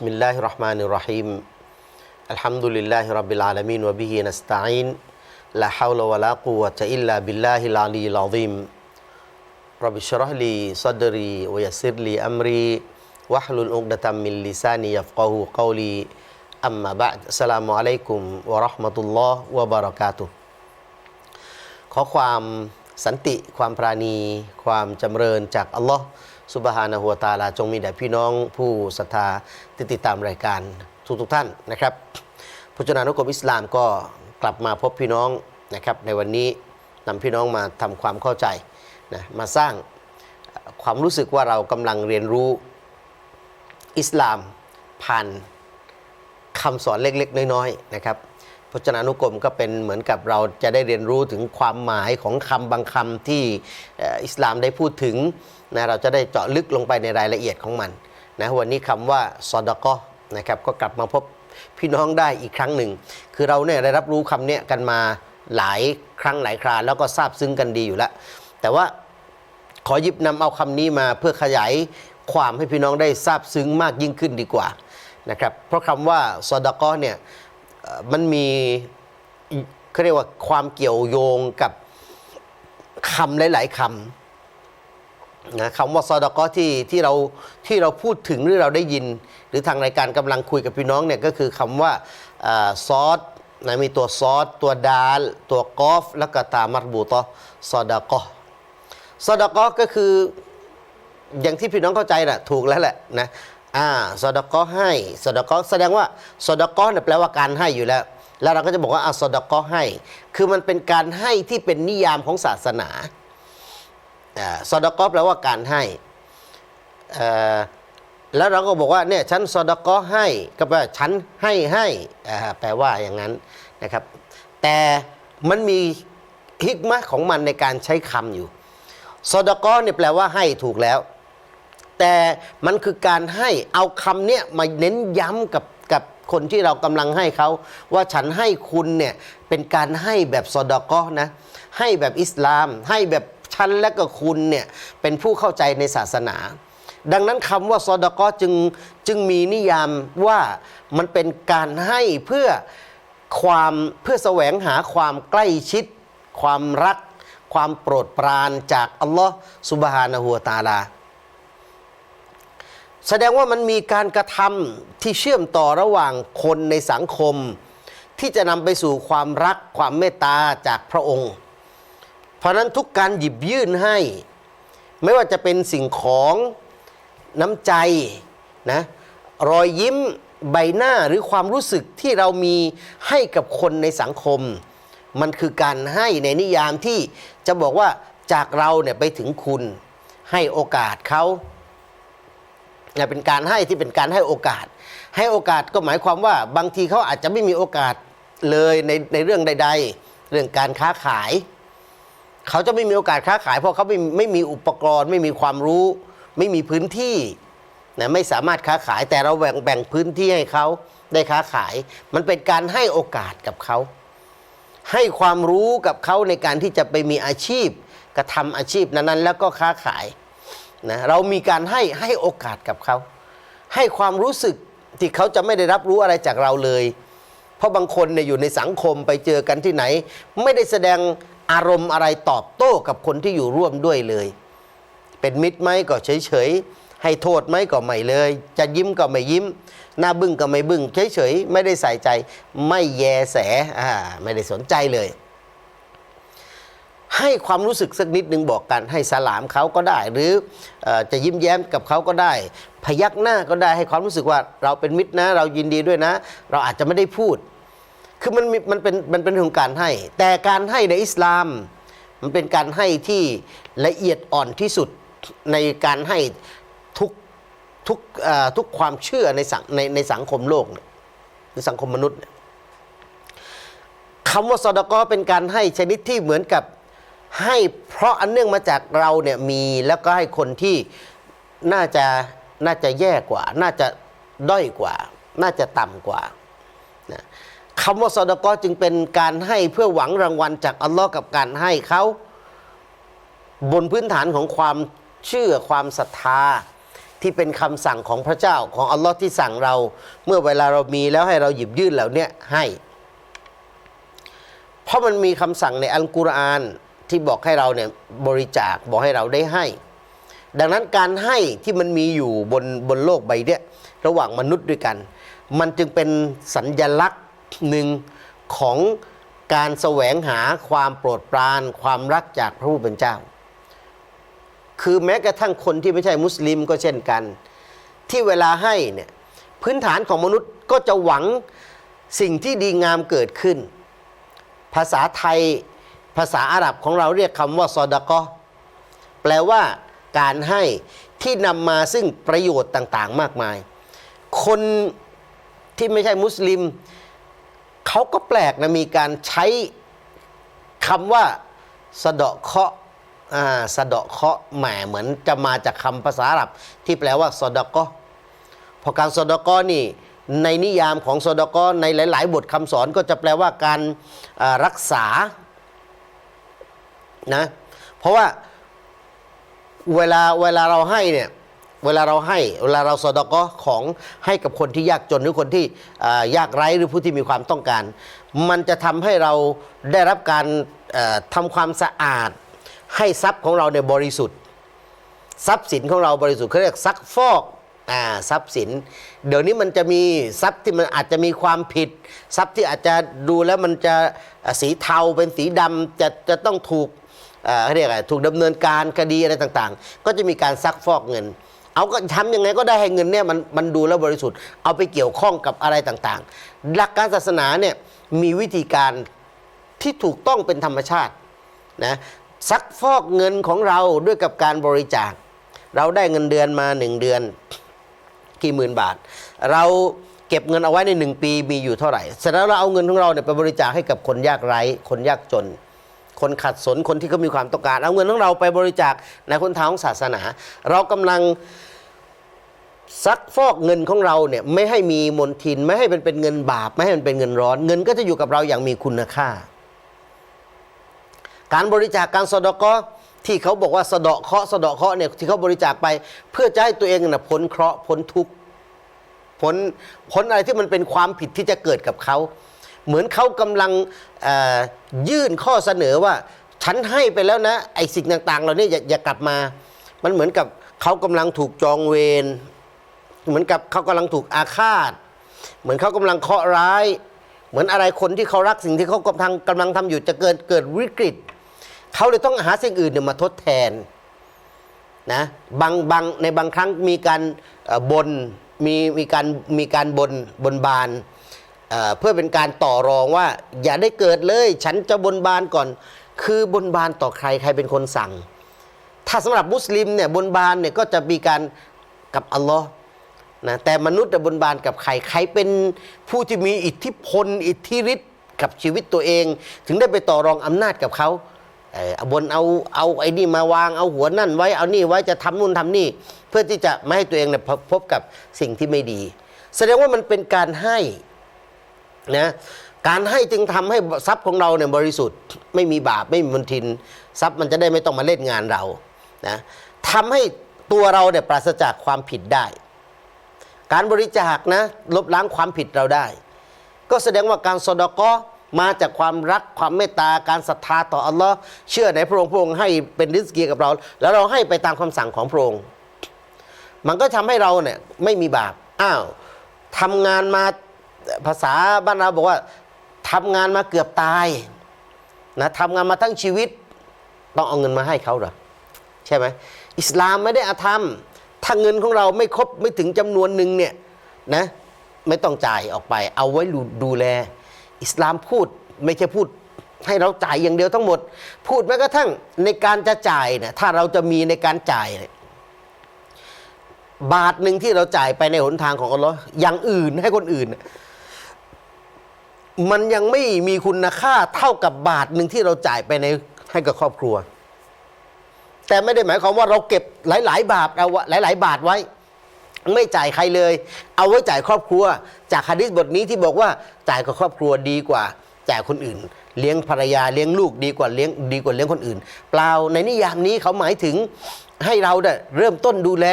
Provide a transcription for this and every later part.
بسم الله الرحمن الرحيم الحمد لله رب العالمين وبه نستعين لا حول ولا قوة إلا بالله العلي العظيم رب اشرح لي صدري ويسر لي أمري واحلل عقدة من لساني يفقه قولي أما بعد السلام عليكم ورحمة الله وبركاته ขอความสันติ ความปราณี ความจำเริญจากอัลลอฮ์ สุบฮานะฮัวตาลาจงมีแด่พี่น้องผู้ศรัทธาที่ติดตามรายการทุกทุกท่านนะครับพจนานุกรมอิสลามก็กลับมาพบพี่น้องนะครับในวันนี้นำพี่น้องมาทำความเข้าใจนะมาสร้างความรู้สึกว่าเรากำลังเรียนรู้อิสลามผ่านคำสอนเล็กๆ น้อยๆนะครับ พจนานุกรมก็เป็นเหมือนกับเราจะได้เรียนรู้ถึงความหมายของคำบางคำที่อิสลามได้พูดถึงนะเราจะได้เจาะลึกลงไปในรายละเอียดของมันนะวันนี้คำว่าซอดะกอนะครับก็กลับมาพบพี่น้องได้อีกครั้งหนึ่ง คือเราเนี่ยได้รับรู้คำเนี้ยกันมาหลายครั้งหลายคราแล้วก็ทราบซึ้งกันดีอยู่แล้ว แต่ว่าขอหยิบนำเอาคำนี้มาเพื่อขยายความให้พี่น้องได้ทราบซึ้งมากยิ่งขึ้นดีกว่านะครับเพราะคำว่าซอดะกอเนี่ย มันมีเขาเรียกว่าความเกี่ยวโยงกับคำหลาย ๆคำนะคำว่าซอดกอที่ที่เราที่เราพูดถึงหรือเราได้ยิน หรือทางรายการกำลังคุยกับพี่น้องเนี่ยก็คือคำว่าอซอสนะมีตัวซอสตัวดาล ตัวกอฟ แล้วก็ตามัรบูตอซอดกอสอดกอก็คืออย่างที่พี่น้องเข้าใจน่ะถูกแล้วแหละนะ อ่าสอดกอให้สอดกอแสดงว่าสอดกอเนี่ยแปลว่าการให้อยู่แล้ว แล้วเราก็จะบอกว่าอ่าสอดกอให้ คือมันเป็นการให้ที่เป็นนิยามของศาสนาอ่าสอดกอแปลว่าการให้อ่อแล้วเราก็บอกว่าเนี่ยฉันสอดกอให้ก็แปลว่าฉันให้ให้อ่าแปลว่าอย่างนั้นนะครับ แต่มันมีฮิกมะของมันในการใช้คำอยู่ซอดกอเนี่ยแปลว่าให้ถูกแล้ว แต่มันคือการให้เอาคำเนี้ยมาเน้นย้ำกับกับคนที่เรากำลังให้เขา ว่าฉันให้คุณเนี่ยเป็นการให้แบบซอดากอนะ ให้แบบอิสลาม ให้แบบฉันและก็คุณเนี่ยเป็นผู้เข้าใจในศาสนา ดังนั้นคำว่าซอดกอจึงจึงมีนิยามว่ามันเป็นการให้เพื่อความเพื่อแสวงหาความใกล้ชิด ความรัก ความโปรดปรานจากอัลลอฮ์สุบฮานะฮูวตาลา แสดงว่ามันมีการกระทำที่เชื่อมต่อระหว่างคนในสังคม ที่จะนำไปสู่ความรักความเมตตาจากพระองค์ เพราะนั้นทุกการหยิบยื่นให้ ไม่ว่าจะเป็นสิ่งของน้ำใจนะรอยยิ้มใบหน้าหรือความรู้สึกที่เรามีให้กับคนในสังคม มันคือการให้ในนิยามที่จะบอกว่าจากเราเนี่ยไปถึงคุณ ให้โอกาสเขา เป็นการให้ที่เป็นการให้โอกาส ให้โอกาสก็หมายความว่าบางทีเขาอาจจะไม่มีโอกาสเลยในในเรื่องใด ๆ เรื่องการค้าขาย เขาจะไม่มีโอกาสค้าขาย เพราะเขาไม่ไม่มีอุปกรณ์ ไม่มีความรู้ ไม่มีพื้นที่นะไม่สามารถค้าขายแต่เราแบ่งแบ่งพื้นที่ให้เขาได้ค้าขาย มันเป็นการให้โอกาสกับเขา ให้ความรู้กับเขาในการที่จะไปมีอาชีพ กระทำอาชีพนั้นๆแล้วก็ค้าขาย นะเรามีการให้ให้โอกาสกับเขา ให้ความรู้สึกที่เขาจะไม่ได้รับรู้อะไรจากเราเลย เพราะบางคนเนี่ยอยู่ในสังคมไปเจอกันที่ไหน ไม่ได้แสดงอารมณ์อะไรตอบโต้กับคนที่อยู่ร่วมด้วยเลย เป็นมิตรไหมก็เฉยเฉยๆให้โทษไหมก็ไม่เลย จะยิ้มก็ไม่ยิ้ม หน้าบึ้งก็ไม่บึ้งเฉยเฉยๆไม่ได้ใส่ใจ ไม่แยแสอ่าไม่ได้สนใจเลย ให้ความรู้สึกสักนิดหนึ่งบอกกัน ให้สลามเขาก็ได้ หรืออจะยิ้มแย้มกับเขาก็ได้ พยักหน้าก็ได้ให้ความรู้สึกว่าเราเป็นมิตรนะ เรายินดีด้วยนะ เราอาจจะไม่ได้พูด คือมันมันเป็นมันเป็นเรื่องของการให้ แต่การให้ในอิสลาม มันเป็นการให้ที่ละเอียดอ่อนที่สุดในการให้ทุกทุกทุกความเชื่อในสังในในสังคมโลกในสังคมมนุษย์คำว่าซอดกอเป็นการให้ชนิดที่เหมือนกับ ให้เพราะอันเนื่องมาจากเราเนี่ยมีแล้วก็ให้คนที่น่าจะน่าจะแย่กว่า น่าจะด้อยกว่า น่าจะต่ำกว่านะคำว่าซอดกอจึงเป็นการให้เพื่อหวังรางวัลจากอัลลอฮ์กับการให้เขาบนพื้นฐานของความเชื่อความศรัทธาที่เป็นคำสั่งของพระเจ้าของอัลลอฮ์ที่สั่งเราเมื่อเวลาเรามีแล้วให้เราหยิบยื่นเหล่านี้ให้ เพราะมันมีคำสั่งในอัลกุรอาน ที่บอกให้เราเนี่ยบริจาคบอกให้เราได้ให้ ดังนั้นการให้ที่มันมีอยู่บนบนโลกใบเนี้ยระหว่างมนุษย์ด้วยกัน มันจึงเป็นสัญญลักษณ์หนึ่งของการแสวงหาความโปรดปราน ความรักจากพระผู้เป็นเจ้า คือแม้กระทั่งคนที่ไม่ใช่มุสลิมก็เช่นกัน ที่เวลาให้เนี่ยพื้นฐานของมนุษย์ก็จะหวังสิ่งที่ดีงามเกิดขึ้น ภาษาไทย ภาษาอาหรับของเราเรียกคำว่าซอดะกอแปลว่าการให้ที่นำมาซึ่งประโยชน์ต่างๆ มากมาย คนที่ไม่ใช่มุสลิม เขาก็แปลกนะมีการใช้คำว่าสะเดาะเคาะอ่าสะเดาะเคาะแหมเหมือนจะมาจากคำภาษาอาหรับ ที่แปลว่าสอดะกอพอการสอดะกอนี่ในนิยามของสอดะกอในหลาย ๆ บทคำสอนก็จะแปลว่าการรักษา นะ เพราะว่าเวลาเวลาเราให้เนี่ยเวลาเราให้เวลาเราสอดกอของให้กับคนที่ยากจนหรือคนที่ยากไร้หรือผู้ที่มีความต้องการ มันจะทำให้เราได้รับการเอ่อทำความสะอาด ให้ทรัพย์ของเราเนี่ยบริสุทธิ์ ทรัพย์สินของเราบริสุทธิ์เขาเรียกซักฟอกอ่าทรัพย์สิน เดี๋ยวนี้มันจะมีทรัพย์ที่มันอาจจะมีความผิด ทรัพย์ที่อาจจะดูแล้วมันจะสีเทาเป็นสีดำจะจะต้องถูก เขาเรียกอะไรถูกดำเนินการคดีอะไรต่างๆ ก็จะมีการซักฟอกเงิน เอาก็ทำยังไงก็ได้ให้เงินเนี่ยมันมันดูแล้วบริสุทธิ์เอาไปเกี่ยวข้องกับอะไรต่างๆ หลักการศาสนาเนี่ยมีวิธีการที่ถูกต้องเป็นธรรมชาตินะซักฟอกเงินของเราด้วยกับการบริจาค เราได้เงินเดือนมาหนึ่งเดือนกี่หมื่นบาท เราเก็บเงินเอาไว้ในหนึ่งปีมีอยู่เท่าไหร่เสร็จแล้วเราเอาเงินของเราเนี่ยไปบริจาคให้กับคนยากไร้คนยากจน คนขัดสนคนที่เขามีความต้องการ เอาเงินของเราไปบริจาคในคนทางของศาสนา เรากำลังซักฟอกเงินของเราเนี่ยไม่ให้มีมลทิน ไม่ให้มันเป็นเงินบาป ไม่ให้มันเป็นเงินร้อน เงินก็จะอยู่กับเราอย่างมีคุณค่า การบริจาคการสะดาะเคราะห์ที่เขาบอกว่าสะดาะเคาะสะดาะเคาะเนี่ยที่เขาบริจาคไป เพื่อจะให้ตัวเองน่ะพ้นเคราะห์พ้นทุกข์พ้นพ้นอะไรที่มันเป็นความผิดที่จะเกิดกับเขา เหมือนเขากำลังยื่นข้อเสนอว่า ฉันให้ไปแล้วนะไอ้สิ่งต่างๆเหล่านี้อย่าอย่ากลับมา มันเหมือนกับเขากำลังถูกจองเวรเหมือนกับเขากำลังถูกอาฆาต เหมือนเขากำลังเคาะร้าย เหมือนอะไรคนที่เขารักสิ่งที่เขากำลังกำลังทำอยู่จะเกิดเกิดวิกฤตเขาเลยต้องหาสิ่งอื่นเนี่ยมาทดแทนนะบางบางในบางครั้งมีการเอ่อบนมีมีการมีการบนบนบาน เพื่อเป็นการต่อรองว่า อย่าได้เกิดเลย ฉันจะบนบานก่อน คือบนบานต่อใครใครเป็นคนสั่ง ถ้าสำหรับมุสลิมเนี่ยบนบานเนี่ยก็จะมีการกับอัลลอฮ์นะแต่มนุษย์จะบนบานกับใครใครเป็นผู้ที่มีอิทธิพล อิทธิฤทธิ์กับชีวิตตัวเอง ถึงได้ไปต่อรองอำนาจกับเขาเออเอาบนเอาเอาไอ้นี่มาวางเอาหัวนั่นไว้เอานี่ไว้จะทำนู่นทำนี่ เพื่อที่จะไม่ให้ตัวเองเนี่ยพบกับสิ่งที่ไม่ดี แสดงว่ามันเป็นการให้ นะการให้จึงทำให้ทรัพย์ของเราเนี่ยบริสุทธิ์ไม่มีบาปไม่มีมลทิน ทรัพย์มันจะได้ไม่ต้องมาเล่นงานเรานะทำให้ตัวเราเนี่ยปราศจากความผิดได้ การบริจาคนะลบล้างความผิดเราได้ ก็แสดงว่าการสดกอมาจากความรักความเมตตาการศรัทธาต่ออัลลอฮ์เชื่อในพระองค์พระองค์ให้เป็นริสกีกับเรา แล้วเราให้ไปตามคำสั่งของพระองค์มันก็ทำให้เราเนี่ยไม่มีบาปอ้าวทำงานมา ภาษาบ้านเราบอกว่าทำงานมาเกือบตายนะทำงานมาทั้งชีวิต ต้องเอาเงินมาให้เขาเหรอใช่ไหมอิสลามไม่ได้อาธรรม ถ้าเงินของเราไม่ครบไม่ถึงจำนวนหนึ่งเนี่ยนะไม่ต้องจ่ายออกไป เอาไว้ดูดูแล อิสลามพูดไม่ใช่พูดให้เราจ่ายอย่างเดียวทั้งหมด พูดแม้กระทั่งในการจะจ่ายเนี่ยถ้าเราจะมีในการจ่ายเนี่ยบาทหนึ่งที่เราจ่ายไปในหนทางของอัลลอฮ์อย่างอื่นให้คนอื่นน่ะ มันยังไม่มีคุณค่าเท่ากับบาทหนึ่งที่เราจ่ายไปในให้กับครอบครัว แต่ไม่ได้หมายความว่าเราเก็บหลาย ๆ บาทเอาหลาย ๆ บาทไว้ ไม่จ่ายใครเลย เอาไว้จ่ายครอบครัว จากฮะดิษบทนี้ที่บอกว่าจ่ายกับครอบครัวดีกว่าจ่ายคนอื่น เลี้ยงภรรยาเลี้ยงลูกดีกว่าเลี้ยงดีกว่าเลี้ยงคนอื่น เปล่าในนิยามนี้เขาหมายถึงให้เราเนี่ยเริ่มต้นดูแล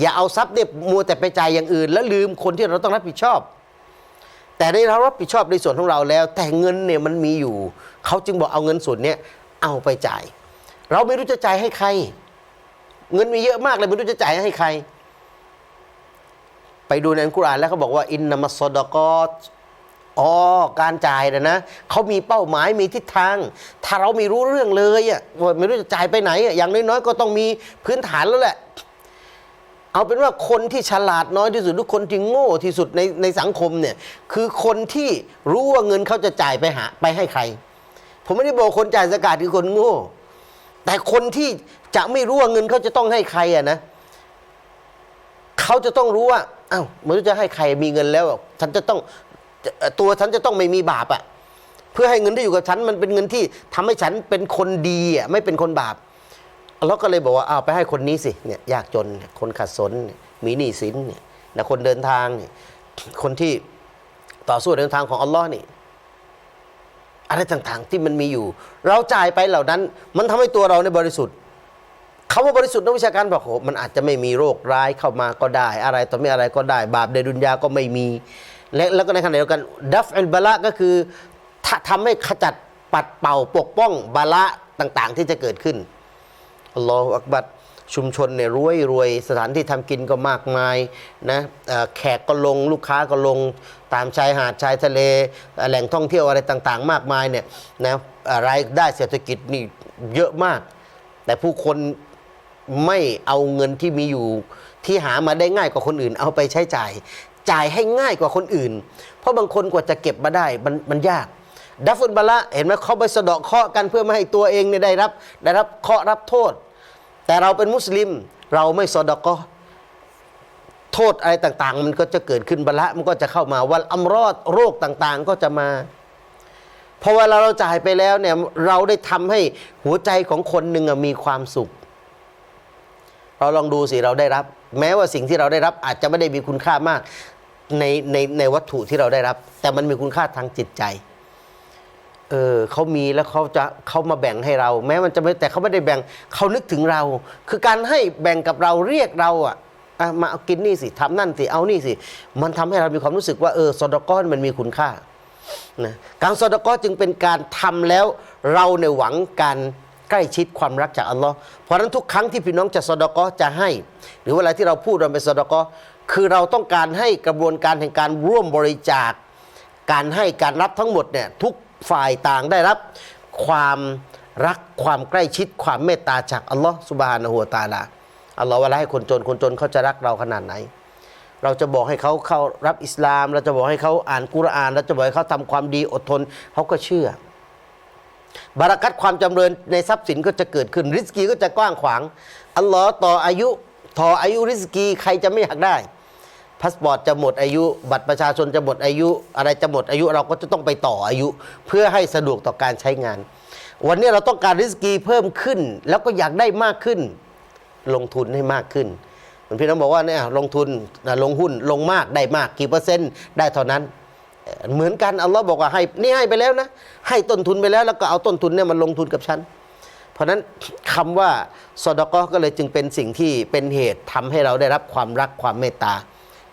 อย่าเอาทรัพย์เนี่ยมัวแต่ไปจ่ายอย่างอื่น แล้วลืมคนที่เราต้องรับผิดชอบ แต่ได้เรารับผิดชอบในส่วนของเราแล้ว แต่เงินเนี่ยมันมีอยู่ เขาจึงบอกเอาเงินส่วนเนี้ยเอาไปจ่าย เราไม่รู้จะจ่ายให้ใคร เงินมีเยอะมากเลยไม่รู้จะจ่ายให้ใคร ไปดูในอัลกุรอานแล้วเขาบอกว่าอินนามัสดากอตอ๋อการจ่ายนะนะเขามีเป้าหมายมีทิศทาง ถ้าเราไม่รู้เรื่องเลยอะว่าไม่รู้จะจ่ายไปไหนอะอย่างน้อยๆก็ต้องมีพื้นฐานแล้วแหละ เอาเป็นว่าคนที่ฉลาดน้อยที่สุดหรือคนที่โง่ที่สุดในในสังคมเนี่ยคือคนที่รู้ว่าเงินเขาจะจ่ายไปหาไปให้ใคร ผมไม่ได้บอกคนจ่ายสกาดคือคนโง่ แต่คนที่จะไม่รู้ว่าเงินเขาจะต้องให้ใครอะนะเขาจะต้องรู้ว่าอ้าวไม่รู้จะให้ใครมีเงินแล้ว ฉันจะต้องตัวฉันจะต้องไม่มีบาปอะเพื่อให้เงินที่อยู่กับฉันมันเป็นเงินที่ทำให้ฉันเป็นคนดีอะไม่เป็นคนบาป เราก็เลยบอกว่าเอาไปให้คนนี้สิเนี่ยยากจนคนขัดสนมีหนี้สินเนี่ยนะคนเดินทางเนี่ยคนที่ต่อสู้เดินทางของอัลลอฮ์นี่อะไรต่างๆที่มันมีอยู่ เราจ่ายไปเหล่านั้น มันทำให้ตัวเราในบริสุทธิ์คาว่าบริสุทธิ์นักวิชาการบอกโหมันอาจจะไม่มีโรคร้ายเข้ามาก็ได้ อะไรต่อไม่อะไรก็ได้ บาปในดุนยาก็ไม่มี และแล้วก็ในขณะเดียวกัน ดัฟอัลบาละก็คือถ้าทำให้ขจัดปัดเป่าปกป้องบาละต่างๆ ที่จะเกิดขึ้น อัลลอฮฺอักบัดชุมชนเนี่ยรวยรวยสถานที่ทำกินก็มากมายนะแขกก็ลงลูกค้าก็ลงตามชายหาดชายทะเล แหล่งท่องเที่ยวอะไรต่างๆ มากมายเนี่ยนะรายได้เศรษฐกิจนี่เยอะมาก แต่ผู้คนไม่เอาเงินที่มีอยู่ที่หามาได้ง่ายกว่าคนอื่น เอาไปใช้จ่าย จ่ายให้ง่ายกว่าคนอื่น เพราะบางคนกว่าจะเก็บมาได้มันมันยากดัฟฟุนบาละเห็นไหมเขาไปสะเดาะเคราะห์กันเพื่อไม่ให้ตัวเองเนี่ยได้รับ ได้รับเคราะห์รับโทษ แต่เราเป็นมุสลิม เราไม่สะเดาะเคราะห์โทษอะไรต่าง ๆ มันก็จะเกิดขึ้นบละมันก็จะเข้ามาวันอัมรอดโรคต่างๆ ก็จะมาพอเวลาเราจ่ายไปแล้วเนี่ยเราได้ทำให้หัวใจของคนหนึ่งมีความสุข เราลองดูสิเราได้รับ แม้ว่าสิ่งที่เราได้รับอาจจะไม่ได้มีคุณค่ามากในในในวัตถุที่เราได้รับ แต่มันมีคุณค่าทางจิตใจ เออเขามีแล้วเขาจะเขามาแบ่งให้เรา แม้มันจะไม่แต่เขาไม่ได้แบ่งเขานึกถึงเรา คือการให้แบ่งกับเราเรียกเราอะอะมาเอากินนี่สิทำนั่นสิเอานี่สิ มันทำให้เรามีความรู้สึกว่าเออสอดก้อนมันมีคุณค่านะการสอดก้อนจึงเป็นการทำแล้วเราในหวังการใกล้ชิดความรักจากอัลลอฮ์เพราะนั้นทุกครั้งที่พี่น้องจะสอดก้อจะให้ หรือเวลาที่เราพูดเราเป็นสอดก้อคือเราต้องการให้กระบวนการแห่งการร่วมบริจาค การให้การรับทั้งหมดเนี่ยทุก ฝ่ายต่างได้รับความรักความใกล้ชิดความเมตตาจากอัลลอฮ์สุบฮานะฮูวตาลาอัลลอฮ์เวลาให้คนจนคนจนเขาจะรักเราขนาดไหน เราจะบอกให้เขาเข้ารับอิสลาม เราจะบอกให้เขาอ่านกุรอาน เราจะบอกให้เขาทำความดีอดทนเขาก็เชื่อบารักัตความจำเริญในทรัพย์สินก็จะเกิดขึ้นริสกีก็จะกว้างขวางอัลลอฮ์ต่ออายุ ต่ออายุริสกีใครจะไม่อยากได้ พาสปอร์ตจะหมดอายุ บัตรประชาชนจะหมดอายุ อะไรจะหมดอายุเราก็จะต้องไปต่ออายุ เพื่อให้สะดวกต่อการใช้งาน วันนี้เราต้องการริสกีเพิ่มขึ้น แล้วก็อยากได้มากขึ้น ลงทุนให้มากขึ้นเหมือนพี่น้องบอกว่าเนี่ยลงทุนลงหุ้นลงมากได้มากกี่เปอร์เซ็นต์ได้เท่านั้น เหมือนกันอัลลอฮ์บอกว่าให้นี่ให้ไปแล้วนะ ให้ต้นทุนไปแล้วแล้วก็เอาต้นทุนเนี่ยมันลงทุนกับฉันเพราะฉะนั้นคำว่าซอดก็ก็เลยจึงเป็นสิ่งที่เป็นเหตุทำให้เราได้รับความรักความเมตตา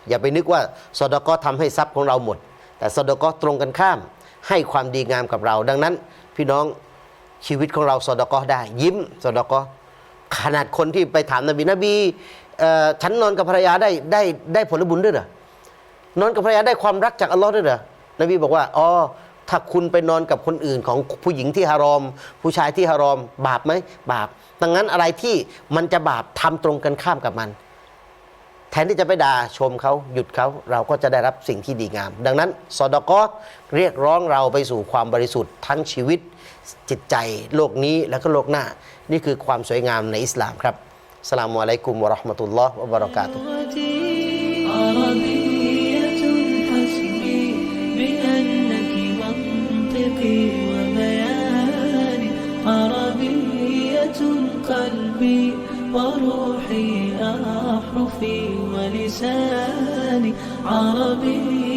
อย่าไปนึกว่าซอดก็ทำให้ทรัพย์ของเราหมด แต่ซอดก็ตรงกันข้าม ให้ความดีงามกับเรา ดังนั้น พี่น้องชีวิตของเราซอดก็ได้ ยิ้มซอดก็ขนาดคนที่ไปถามนบีนบีฉันนอนกับภรรยาได้ได้ได้ผลบุญด้วยเหรอนอนกับภรรยาได้ความรักจากอัลลอฮ์ด้วยเหรอนบีบอกว่าอ๋อถ้าคุณไปนอนกับคนอื่นของผู้หญิงที่ฮารอม ผู้ชายที่ฮารอม บาปไหมบาปดังนั้นอะไรที่มันจะบาปทำตรงกันข้ามกับมัน แทนที่จะไปด่าชมเขาหยุดเขาเราก็จะได้รับสิ่งที่ดีงาม ดังนั้นซอดกอเรียกร้องเราไปสู่ความบริสุทธิ์ทั้งชีวิต จิตใจโลกนี้แล้วก็โลกหน้า นี่คือความสวยงามในอิสลามครับสลามุอะลัยกุมวะราะห์มะตุลลอฮ์วะบะเราะกาตุฮ์ لساني عربي.